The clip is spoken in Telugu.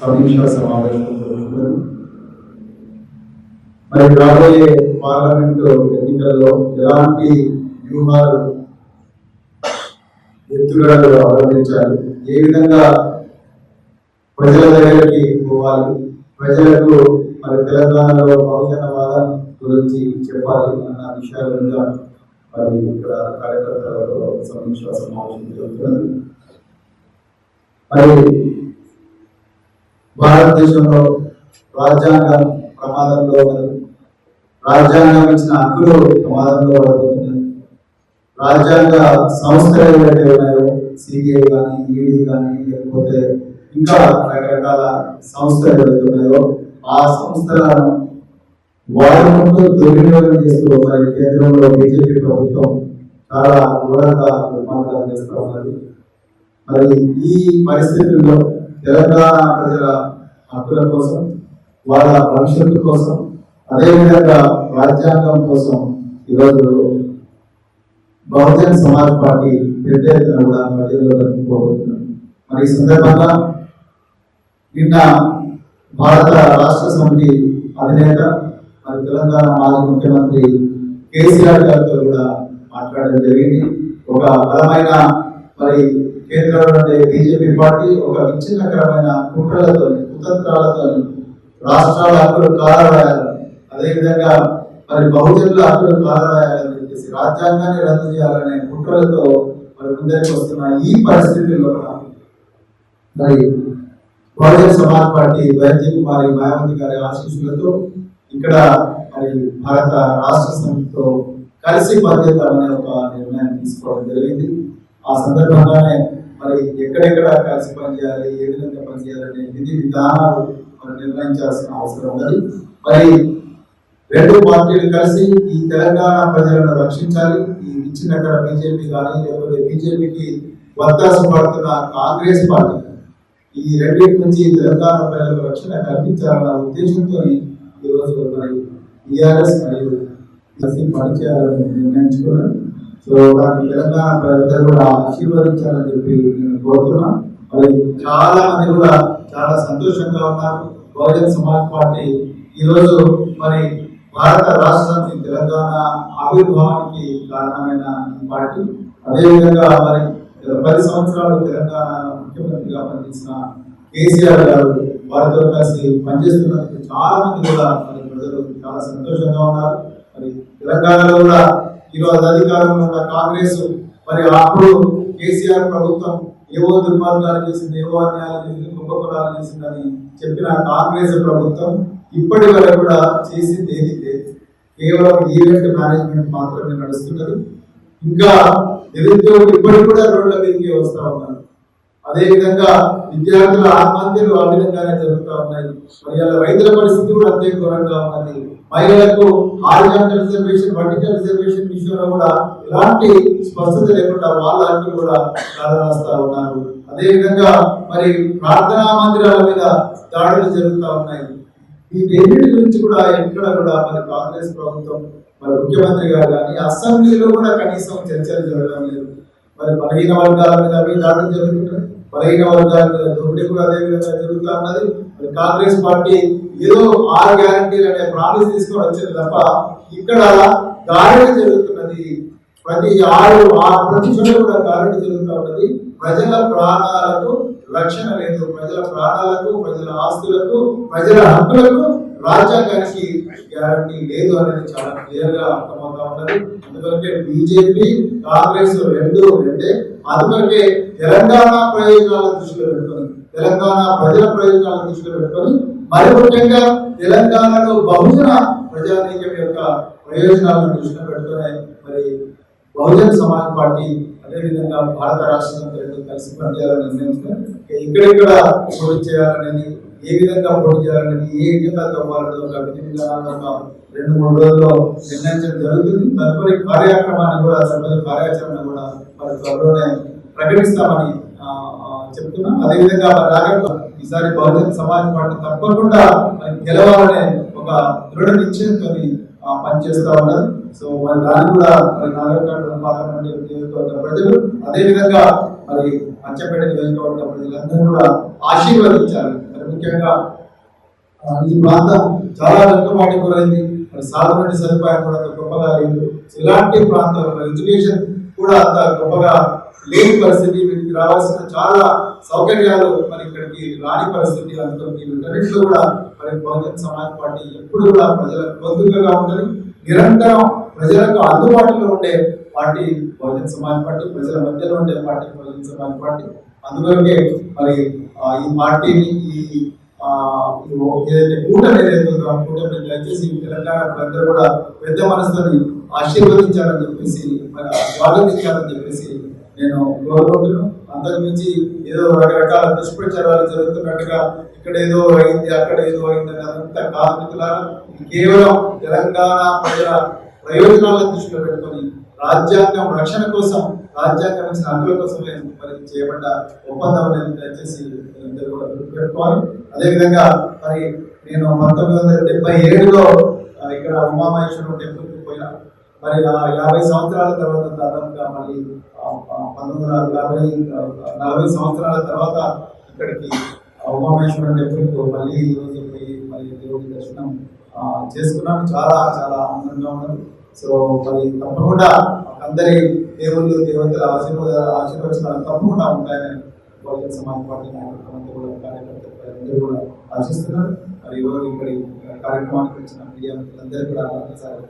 సమీక్ష సమావేశం జరుగుతున్నది మరి రాబోయే పార్లమెంటు ఎన్నికల్లో ఎలాంటి వ్యూహాలు ఎత్తుగడలు అవలంబించాలి? ఏ విధంగా ప్రజల దగ్గరికి పోవాలి? ప్రజలకు మరి తెలంగాణలో బహుజనవాదం గురించి చెప్పాలి అన్న విషయాల మీద మరి ఇక్కడ కార్యకర్తలతో సమీక్ష సమావేశం జరుగుతున్నది. మరి భారతదేశంలో రాజ్యాంగం ప్రమాదంలో రాజ్యాంగం ఇచ్చిన హక్కులు ప్రమాదంలో పడుతున్నాయి రాజ్యాంగ సంస్థలు ఏవైతే ఉన్నాయో సిబిఐ కానీ ఈడీ కానీ లేకపోతే ఇంకా రకరకాల సంస్థలు ఏవైతే ఉన్నాయో ఆ సంస్థలను వాడుకుంటూ దుర్వినియోగం చేస్తూ మరి కేంద్రంలో బీజేపీ ప్రభుత్వం చాలా ఘోరంగా నిర్మాణాలు చేస్తూ ఉన్నది. మరి ఈ పరిస్థితుల్లో తెలంగాణ ప్రజల హక్కుల కోసం వాళ్ళ భవిష్యత్తు కోసం అదేవిధంగా రాజ్యాంగం కోసం ఈరోజు బహుజన్ సమాజ్ పార్టీ పెద్ద ఎత్తున కూడా ప్రజల్లో పోబోతున్నారు మరి ఈ సందర్భంగా నిన్న భారత రాష్ట్ర సమితి అధినేత మరి తెలంగాణ మాజీ ముఖ్యమంత్రి కేసీఆర్ గారితో కూడా మాట్లాడడం జరిగింది. ఒక బలమైన మరి కేంద్రంలో ఉండే బీజేపీ పార్టీ ఒక విచ్ఛిన్నకరమైన కుట్రలతో కుతంత్రాలతో రాష్ట్రాల హక్కులు కాలరాయాలని అదేవిధంగా మరి బహుజనుల హక్కులు కాలరాయాలని చెప్పేసి రాజ్యాంగాన్ని రద్దు చేయాలనే కుట్రలతో మరి ముందరికి వస్తున్న ఈ పరిస్థితుల్లో మరి బహుజన సమాజ్ పార్టీ వైద్య కుమారి మాయావతి గారి ఆశీస్సులతో ఇక్కడ మరి భారత రాష్ట్ర సమితితో కలిసి పనిచేద్దామనే ఒక నిర్ణయం తీసుకోవడం జరిగింది. ఆ సందర్భంగానే మరి ఎక్కడెక్కడ కలిసి పనిచేయాలి ఏ విధంగా పనిచేయాలనే విధి విధానాలు మనం నిర్ణయించాల్సిన అవసరం ఉన్నది. మరి రెండు పార్టీలు కలిసి ఈ తెలంగాణ ప్రజలను రక్షించాలి. ఈ ఇచ్చినక్కడ బీజేపీ కానీ లేకపోతే బీజేపీకి వత్తాసు పడుతున్న కాంగ్రెస్ పార్టీ ఈ రెండింటి నుంచి తెలంగాణ ప్రజలకు రక్షణ కల్పించాలన్న ఉద్దేశంతో ఈరోజు మరి టీఆర్ఎస్ మరియు కలిసి పనిచేయాలని నిర్ణయించుకున్నాను సో దాన్ని తెలంగాణ ప్రజలు కూడా ఆశీర్వదించాలని చెప్పి నేను కోరుతున్నా. మరి చాలా మంది కూడా చాలా సంతోషంగా ఉన్నారు. బహుజన సమాజ్ పార్టీ ఈరోజు మరి భారత రాష్ట్రానికి తెలంగాణ ఆవిర్భావానికి కారణమైన పార్టీ. అదేవిధంగా మరి పది సంవత్సరాలు తెలంగాణ ముఖ్యమంత్రిగా పనిచేసిన కేసీఆర్ గారు వారితో కలిసి పనిచేస్తున్నందుకు చాలా మంది కూడా మరి ప్రజలు చాలా సంతోషంగా ఉన్నారు. మరి తెలంగాణలో కూడా ఈరోజు అధికారంలో ఉన్న కాంగ్రెస్ మరి అప్పుడు కేసీఆర్ ప్రభుత్వం ఏవో దుర్మార్గాలు చేసింది ఏవో అన్యాయాలు చేసింది కుంభకోణాలు చేసిందని చెప్పిన కాంగ్రెస్ ప్రభుత్వం ఇప్పటి వరకు కూడా చేసింది ఏది లేదు. కేవలం ఈవెంట్ మేనేజ్మెంట్ మాత్రమే నడుస్తున్నది. ఇంకా నిరుద్యోగులు ఇప్పటికి కూడా రోడ్ల మీదకి వస్తూ ఉన్నారు. అదే విధంగా విద్యార్థుల ఆత్మహత్యలు ఆ విధంగానే జరుగుతూ ఉన్నాయి. మరి అలా రైతుల పరిస్థితి కూడా అంతే ఘోరంగా ఉన్నది. మహిళలకు హారిజాంటల్ రిజర్వేషన్ వర్టికల్ రిజర్వేషన్ విషయంలో కూడా ఎలాంటి స్పష్టత లేకుండా వాళ్ళ హక్కులు కూడా కాలరాస్తా ఉన్నారు. అదే విధంగా మరి ప్రార్థనా మందిరాల మీద దాడులు జరుగుతూ ఉన్నాయి. వీటన్నిటి గురించి కూడా ఎక్కడ కూడా మరి కాంగ్రెస్ ప్రభుత్వం మరి ముఖ్యమంత్రి గారు కానీ అసెంబ్లీలో కూడా కనీసం చర్చలు జరగడం లేదు. మరి బలహీన వర్గాల మీద అవి దాడులు జరుగుతున్నాయి? బలహీన వర్గాల మీద దోపిడీ కూడా అదే విధంగా జరుగుతా ఉన్నది. కాంగ్రెస్ పార్టీ ఏదో ఆరు గ్యారంటీలు అనే ప్రామిస్ తీసుకొని వచ్చింది తప్ప ఇక్కడ గారెడి జరుగుతున్నది. ప్రతి ఆరు ఆ ప్రతి చోట కూడా గారెడి జరుగుతూ ఉన్నది. ప్రజల ప్రాణాలకు రక్షణ లేదు. ప్రజల ప్రాణాలకు ప్రజల ఆస్తులకు ప్రజల హక్కులకు రాజ్యాంగానికి గ్యారంటీ లేదు అనేది చాలా క్లియర్గా అర్థమవుతా ఉన్నది. ఎందుకంటే బీజేపీ కాంగ్రెస్ రెండు రెండే అందుకంటే తెలంగాణ ప్రయోజనాలను దృష్టిలో పెట్టుకొని తెలంగాణ ప్రజల ప్రయోజనాలను దృష్టిలో పెట్టుకొని మరి ముఖ్యంగా తెలంగాణలో బహుజన ప్రజానీకం యొక్క ప్రయోజనాలను దృష్టిలో పెట్టుకునే మరి బహుజన సమాజ్ పార్టీ అదేవిధంగా భారత రాష్ట్ర కలిసి పనిచేయాలని నిర్ణయించుకొని ఇక్కడిక్కడ చేయాలనేది ఏ విధంగా పోటీ చేయాలనేది ఏ ఎజెండాతో వాళ్ళతో ఒక విధి విధానాలను ఒక రెండు మూడు రోజుల్లో నిర్ణయించడం జరుగుతుంది. తదుపరి కార్యక్రమాన్ని కూడా సభ్యుల కార్యాచరణ కూడా మరి త్వరలోనే ప్రకటిస్తామని చెప్తున్నాం. అదేవిధంగా మరి రాగంలో ఈసారి బహుజన సమాజ్ పార్టీ తప్పకుండా గెలవాలనే ఒక దృఢ నిశ్చయంతో పనిచేస్తూ ఉన్నారు. సో మరి దాన్ని కూడా మరి నాగరికత పార్లమెంట్ నియోజకవర్గ ప్రజలు అదేవిధంగా మరి మంచపేట నియోజకవర్గ ప్రజలందరూ కూడా ఆశీర్వదించాలి మరి ముఖ్యంగా ఈ ప్రాంతం చాలా వెనుకబాటు గురైంది. మరి సాధారణ సదుపాయం కూడా అంత గొప్పగా లేదు. సో ఇలాంటి ప్రాంతంలో ఎడ్యుకేషన్ కూడా అంత గొప్పగా లేని పరిస్థితి వీటికి రావాల్సిన చాలా సౌకర్యాలు మరి ఇక్కడికి రాని పరిస్థితి అందుకని వీటన్నింటిలో కూడా మరి బహుజన్ సమాజ్ పార్టీ ఎప్పుడు కూడా ప్రజల పొందుకగా ఉంటుంది నిరంతరం ప్రజలకు అందుబాటులో ఉండే పార్టీ బహుజన్ సమాజ్ పార్టీ ప్రజల మధ్యలో ఉండే పార్టీ బహుజన్ సమాజ్ పార్టీ. అందువల్లే మరి ఈ పార్టీని ఈ ఏదైతే కూటమి ఏదైతే ఉందో ఆ కూటమి దయచేసి తెలంగాణ ప్రజలు కూడా పెద్ద మనసుని ఆశీర్వదించాలని చెప్పేసి మరి స్వాగతించాలని చెప్పేసి నేను కోరుకుంటున్నాను అంతకుమించి ఏదో రకరకాల దుష్ప్రచారాలు జరుగుతున్నట్టుగా ఇక్కడ ఏదో అయింది అక్కడ ఏదో అయింది అని అదంతా కార్మికులారా కేవలం తెలంగాణ ప్రజల ప్రయోజనాలను దృష్టిలో పెట్టుకొని రాజ్యాంగం రక్షణ కోసం రాజ్యాంగం ఇచ్చిన హక్కుల కోసమే మరి చేయబడ్డ ఒప్పందం దయచేసి కూడా గుర్తుపెట్టుకోవాలి. అదేవిధంగా మరి నేను పంతొమ్మిది వందల డెబ్బై ఏడులో ఇక్కడ ఉమామహేశ్వరం టెంపుల్కి పోయినా మరి యాభై సంవత్సరాల తర్వాత దాదాపుగా మళ్ళీ పంతొమ్మిది వందల యాభై నలభై సంవత్సరాల తర్వాత ఇక్కడికి ఆ టెంపుల్కు మళ్ళీ ఈ రోజు మరి దేవుడి దర్శనం చేసుకున్నాము. చేసుకున్నాను చాలా చాలా ఆనందంగా ఉన్నది. సో మరి తప్పకుండా అందరి దేవుళ్ళు దేవతల ఆశీర్వాద ఆశీర్వచనాలు తప్పకుండా ఉంటాయని బహుజన సమాజ్ పార్టీ నాయకులు కూడా కార్యకర్తలు అందరూ కూడా ఆశిస్తున్నారు. మరి ఈరోజు ఇక్కడ కార్యక్రమానికి వచ్చిన మీడియా మిత్రులందరూ కూడా ఒకసారి